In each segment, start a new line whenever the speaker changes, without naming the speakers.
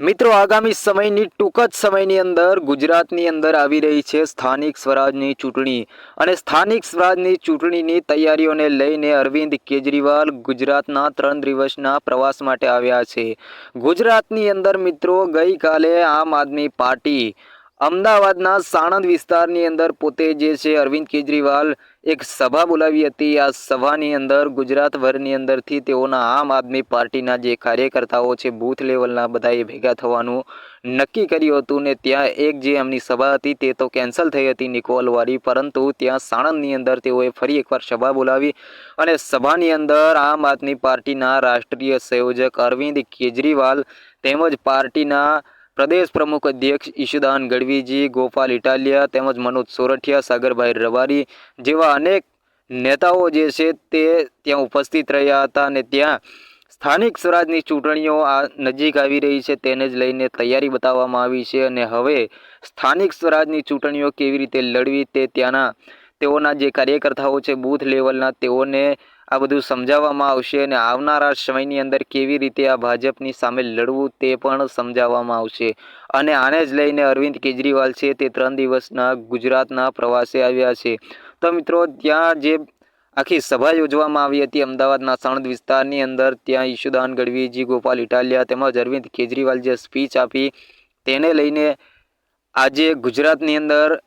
મિત્રો, આગામી સમયની ટૂંક જ સમયની અંદર ગુજરાતની અંદર આવી રહી છે સ્થાનિક સ્વરાજની ચૂંટણી. અને સ્થાનિક સ્વરાજની ચૂંટણીની તૈયારીઓને લઈને અરવિંદ કેજરીવાલ ગુજરાતના ત્રણ દિવસના પ્રવાસ માટે આવ્યા છે. ગુજરાતની અંદર મિત્રો, ગઈકાલે આમ આદમી પાર્ટી અમદાવાદના સાણંદ વિસ્તારની અંદર પોતે જે છે અરવિંદ કેજરીવાલ એક સભા બોલાવી હતી. આ સભાની અંદર ગુજરાતભરની અંદરથી તેઓના આમ આદમી પાર્ટીના જે કાર્યકર્તાઓ છે, બૂથ લેવલના બધાએ ભેગા થવાનું નક્કી કર્યું હતું ને ત્યાં એક જે એમની સભા હતી તે તો કેન્સલ થઈ હતી નિકોલવાળી પરંતુ ત્યાં સાણંદની અંદર તેઓએ ફરી એકવાર સભા બોલાવી અને સભાની અંદર આમ આદમી પાર્ટીના રાષ્ટ્રીય સંયોજક અરવિંદ કેજરીવાલ તેમજ પાર્ટીના પ્રદેશ પ્રમુખ અધ્યક્ષ ઈશુદાન ગઢવીજી, ગોપાલ ઇટાલિયા તેમજ મનોજ સોરઠિયા, સાગરભાઈ રવારી જેવા અનેક નેતાઓ જે છે તે ત્યાં ઉપસ્થિત રહ્યા હતા અને ત્યાં સ્થાનિક સ્વરાજની ચૂંટણીઓ આ નજીક આવી રહી છે તેને જ લઈને તૈયારી બતાવવામાં આવી છે અને હવે સ્થાનિક સ્વરાજની ચૂંટણીઓ કેવી રીતે લડવી તે ત્યાંના તેઓના જે કાર્યકર્તાઓ છે બૂથ લેવલના તેઓને આ બધું સમજાવવામાં આવશે અને આવનારા સમયની અંદર કેવી રીતે આ ભાજપની સામે લડવું તે પણ સમજાવવામાં આવશે. અને આને જ લઈને અરવિંદ કેજરીવાલ છે તે ત્રણ દિવસના ગુજરાતના પ્રવાસે આવ્યા છે. તો મિત્રો, ત્યાં જે આખી સભા યોજવામાં આવી હતી અમદાવાદના સાણંદ વિસ્તારની અંદર, ત્યાં ઈશુદાન ગઢવીજી ગોપાલ ઇટાલિયા તેમજ અરવિંદ કેજરીવાલ જે સ્પીચ આપી, તેને લઈને આજે ગુજરાતની અંદર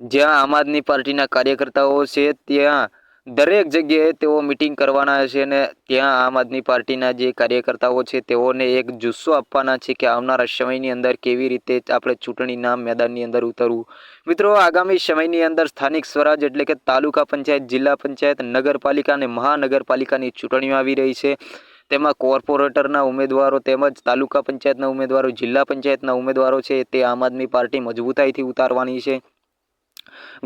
જ્યાં આમ આદમી પાર્ટીના કાર્યકર્તાઓ છે, ત્યાં દરેક જગ્યાએ તેઓ મિટિંગ કરવાના છે અને ત્યાં આમ આદમી પાર્ટીના જે કાર્યકર્તાઓ છે તેઓને એક જુસ્સો આપવાના છે કે આવનારા સમયની અંદર કેવી રીતે આપણે ચૂંટણીના મેદાનની અંદર ઉતરવું. મિત્રો, આગામી સમયની અંદર સ્થાનિક સ્વરાજ એટલે કે તાલુકા પંચાયત, જિલ્લા પંચાયત, નગરપાલિકા અને મહાનગરપાલિકાની ચૂંટણીઓ આવી રહી છે. તેમાં કોર્પોરેટરના ઉમેદવારો તેમજ તાલુકા પંચાયતના ઉમેદવારો, જિલ્લા પંચાયતના ઉમેદવારો છે તે આમ આદમી પાર્ટી મજબૂતાઈથી ઉતારવાની છે.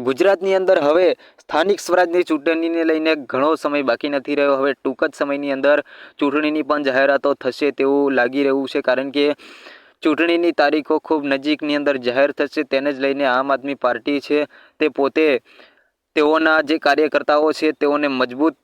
ગુજરાતની અંદર હવે સ્થાનિક સ્વરાજની ચૂંટણીને લઈને ઘણો સમય બાકી નથી રહ્યો. હવે ટૂંક જ સમયની અંદર ચૂંટણીની પણ જાહેરાતો થશે તેવું લાગી રહ્યું છે, કારણ કે ચૂંટણીની તારીખો ખૂબ નજીકની અંદર જાહેર થશે. તેને જ લઈને આમ આદમી પાર્ટી છે તે પોતે તેઓના જે કાર્યકર્તાઓ છે તેઓને મજબૂત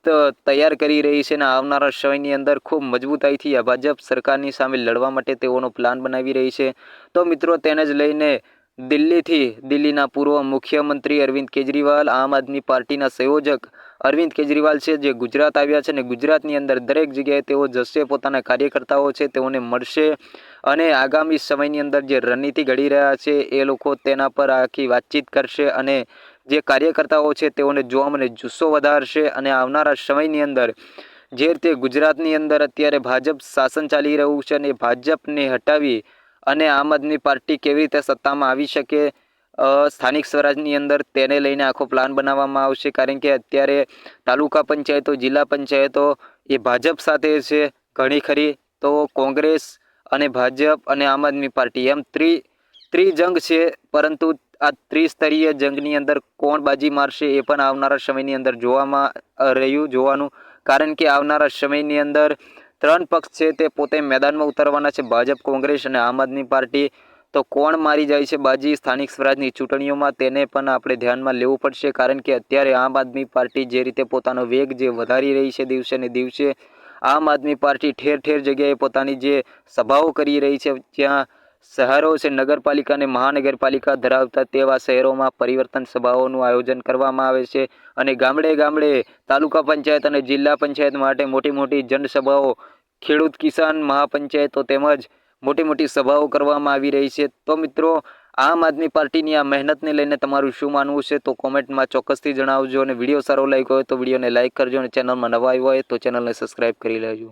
તૈયાર કરી રહી છે અને આવનારા સમયની અંદર ખૂબ મજબૂતાઈથી આ ભાજપ સરકારની સામે લડવા માટે તેઓનો પ્લાન બનાવી રહી છે. તો મિત્રો, તેને જ લઈને દિલ્હીથી દિલ્હીના પૂર્વ મુખ્યમંત્રી અરવિંદ કેજરીવાલ, આમ આદમી પાર્ટીના સંયોજક અરવિંદ કેજરીવાલ છે, જે ગુજરાત આવ્યા છે અને ગુજરાતની અંદર દરેક જગ્યાએ તેઓ જશે. પોતાના કાર્યકર્તાઓ છે, તેઓને મળશે અને આગામી સમયની અંદર જે રણનીતિ ઘડી રહ્યા છે, એ લોકો તેના પર આખી વાતચીત કરશે અને જે કાર્યકર્તાઓ છે, તેઓને જોવા મને જુસ્સો વધારશે અને આવનારા સમયની અંદર જે રીતે ગુજરાતની અંદર અત્યારે ભાજપ શાસન ચાલી રહ્યું છે અને ભાજપને હટાવી અને આમ આદમી પાર્ટી કેવી રીતે સત્તામાં આવી શકે સ્થાનિક સ્વરાજની અંદર તેને લઈને આખો પ્લાન બનાવવામાં આવશે? કારણ કે અત્યારે તાલુકા પંચાયતો, જિલ્લા પંચાયતો એ ભાજપ સાથે છે, ઘણી ખરી. તો કોંગ્રેસ અને ભાજપ અને આમ આદમી પાર્ટી એમ ત્રિ ત્રિજંગ છે. પરંતુ આ ત્રિસ્તરીય જંગની અંદર કોણ બાજી મારશે એ પણ આવનારા સમયની અંદર જોવામાં રહ્યું, જોવાનું. કારણ કે આવનારા સમયની અંદર ત્રણ પક્ષ છે તે પોતે મેદાનમાં ઉતરવાના છે. ભાજપ, કોંગ્રેસ અને આમ આદમી પાર્ટી. તો કોણ મારી જાય છે બાજી? સ્થાનિક સ્વરાજની ચૂંટણીઓમાં તેને પણ આપણે ધ્યાનમાં લેવું પડશે કારણ કે અત્યારે આમ આદમી પાર્ટી જે રીતે પોતાનો વેગ જે વધારી રહી છે દિવસે ને દિવસે, આમ આદમી પાર્ટી ઠેર ઠેર જગ્યાએ પોતાની જે સભાઓ કરી રહી છે, જ્યાં શહેરો છે, નગરપાલિકા અને મહાનગરપાલિકા ધરાવતા તેવા શહેરોમાં પરિવર્તન સભાઓનું આયોજન કરવામાં આવે છે. અને ગામડે ગામડે તાલુકા પંચાયત અને જિલ્લા પંચાયત માટે મોટી મોટી જનસભાઓ ખેડૂત કિસાન મહાપંચાયતો તેમજ મોટી મોટી સભાઓ કરવામાં આવી રહી છે. તો મિત્રો, આમ આદમી પાર્ટીની આ મહેનતને લઈને તમારું શું માનવું છે? તો કોમેન્ટમાં ચોક્કસથી જણાવજો અને વીડિયો સારો લાગ્યો હોય તો વિડીયોને લાઇક કરજો અને ચેનલમાં નવા આવ્યો હોય તો ચેનલને સબસ્ક્રાઈબ કરી લેજો.